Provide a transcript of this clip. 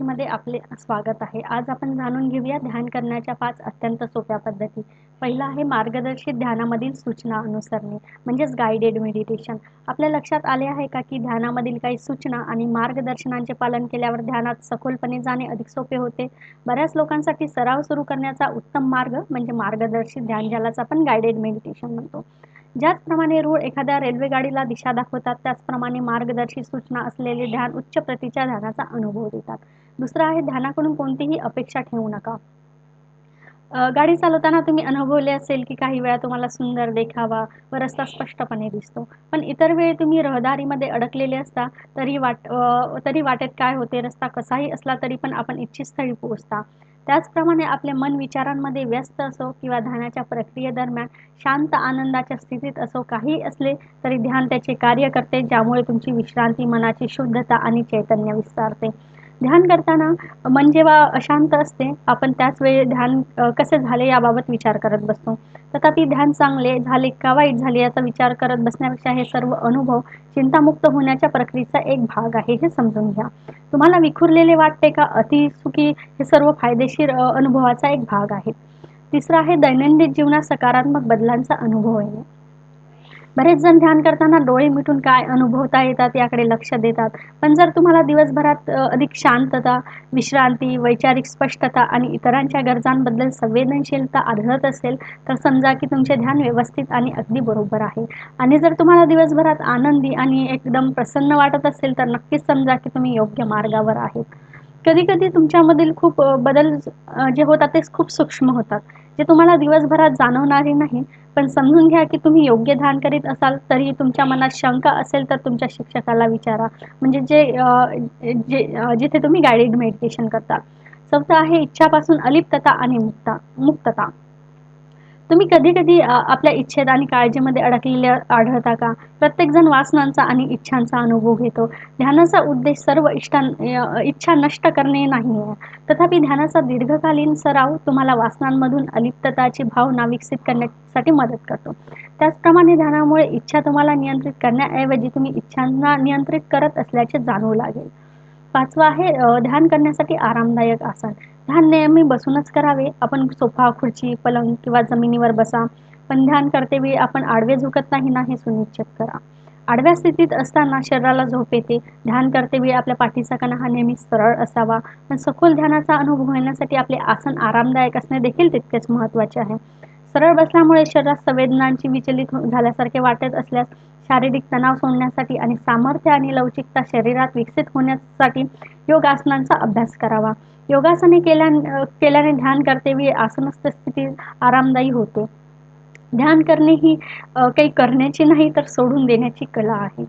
मराठीमध्ये आपले स्वागत आहे. आज आपण जाणून घेऊया ध्यान करण्याच्या पाच अत्यंत सोप्या पद्धती. पहिला आहे मार्गदर्शित ध्यानामधील सूचना अनुसरणे म्हणजेच गायडेड मेडिटेशन आपल्या लक्षात आले आहे का की ध्यानामधील काही सूचना आणि मार्गदर्शनांचे पालन केल्यावर ध्यानात सखोलपणे जाणे अधिक सोपे होते? बऱ्याच लोकांसाठी सराव सुरू करण्याचा उत्तम मार्ग म्हणजे मार्गदर्शित ध्यान ज्यालाच आपण गायडेड मेडिटेशन म्हणतो. ज्याचप्रमाणे रूळ एखाद्या रेल्वे गाडीला दिशा दाखवतात त्याचप्रमाणे मार्गदर्शी सूचना असलेले ध्यान उच्च प्रतीच्या ध्यानाचा अनुभव देतात. दुसरं आहे ध्यानाकडून कोणतीही अपेक्षा ठेवू नका. गाडी चालवताना तुम्ही अनुभवले असेल की काही वेळा तुम्हाला सुंदर देखावा व रस्ता स्पष्टपणे दिसतो. पण इतर वेळी तुम्ही रहदारीमध्ये अडकलेले असता तरी वाट तरी वाटेत काय होते रस्ता कसाही असला तरी पण आपण इच्छित स्थळी पोहोचता. त्याचप्रमाणे आपले मन विचारांमध्ये व्यस्त असो किंवा ध्यानाच्या प्रक्रियेदरम्यान शांत आनंदाच्या स्थितीत असो काही असले तरी ध्यान त्याचे कार्य करते ज्यामुळे तुमची विश्रांती मनाची शुद्धता आणि चैतन्य विस्तारते. ध्यान करताना मन जेव्हा अशांत असते आपण त्याच वेळी ध्यान कसे झाले याबाबत विचार करत बसतो. तथापि ध्यान चांगले झाले का वाईट झाले याचा विचार करत बसण्यापेक्षा हे सर्व अनुभव चिंतामुक्त होण्याच्या प्रक्रियेचा एक भाग आहे हे समजून घ्या. तुम्हाला विखुरलेले वाटते का? अतिसुखी हे सर्व फायदेशीर अनुभवाचा एक भाग आहे. तिसरा आहे दैनंदिन जीवनात सकारात्मक बदलांचा अनुभव येणे. बरेच जण ध्यान करताना डोळे मिटून काय अनुभवता येतात याकडे लक्ष देतात. पण जर तुम्हाला दिवसभरात अधिक शांतता विश्रांती वैचारिक स्पष्टता आणि इतरांच्या गरजांबद्दल संवेदनशीलता आढळत असेल तर समजा की तुमचे ध्यान व्यवस्थित आणि अगदी बरोबर आहे. आणि जर तुम्हाला दिवसभरात आनंदी आणि एकदम प्रसन्न वाटत असेल तर नक्कीच समजा की तुम्ही योग्य मार्गावर आहेत. कधी कधी तुमच्यामधील खूप बदल जे होतात ते खूप सूक्ष्म होतात. जे तुम्हाला दिवसभरात जाणवणारे नाही पण समजून घ्या की तुम्ही योग्य ध्यान करीत असाल तरी तुमच्या मनात शंका असेल तर तुमच्या शिक्षकाला विचारा. म्हणजे जे जे जिथे तुम्ही गाईड मेडिटेशन करता. चौथं आहे इच्छापासून अलिप्तता आणि मुक्ता मुक्तता. तुम्ही कधी कधी आपल्या इच्छेत आणि काळजीमध्ये अडकलेल्या आढळता का? प्रत्येकजण वासनांचा आणि इच्छांचा अनुभव घेतो. ध्यानाचा उद्देश सर्व इष्टां इच्छा नष्ट करणे नाही आहे. तथापि ध्यानाचा दीर्घकालीन सराव तुम्हाला वासनांमधून अलिप्तताची भावना विकसित करण्यासाठी मदत करतो. त्याचप्रमाणे ध्यानामुळे इच्छा तुम्हाला नियंत्रित करण्याऐवजी तुम्ही इच्छांना नियंत्रित करत असल्याचे जाणवू लागेल. पाचवा आहे ध्यान करण्यासाठी आरामदायक आसन. ध्यान नेहमी बसूनच करावे. आपण सोफा खुर्ची पलंग किंवा जमिनीवर बसा. पण ध्यान करते वेळी आपण आडवे झुकत नाही ना हे सुनिश्चित करा. आडव्या स्थितीत असताना शरीराला झोप येते. ध्यान करते वेळी आपल्या पाठीचा कणा हा नेहमी सरळ असावा. पण सखोल ध्यानाचा अनुभव घेण्यासाठी आपले आसन आरामदायक असणे देखील तितकेच महत्त्वाचे आहे. सरळ बसल्यामुळे शरीरात संवेदनांची विचलित झाल्यासारखे वाटत असल्यास शारीरिक तणाव सोडण्यासाठी आणि सामर्थ्य आणि लवचिकता शरीरात विकसित होण्यासाठी योगासनांचा अभ्यास करावा. योगासने केल्या केल्याने ध्यान करतेवेळी आसनस्थ स्थिती आरामदायी होते. ध्यान करणे ही काही करण्याची नाही तर सोडून देण्याची कला आहे.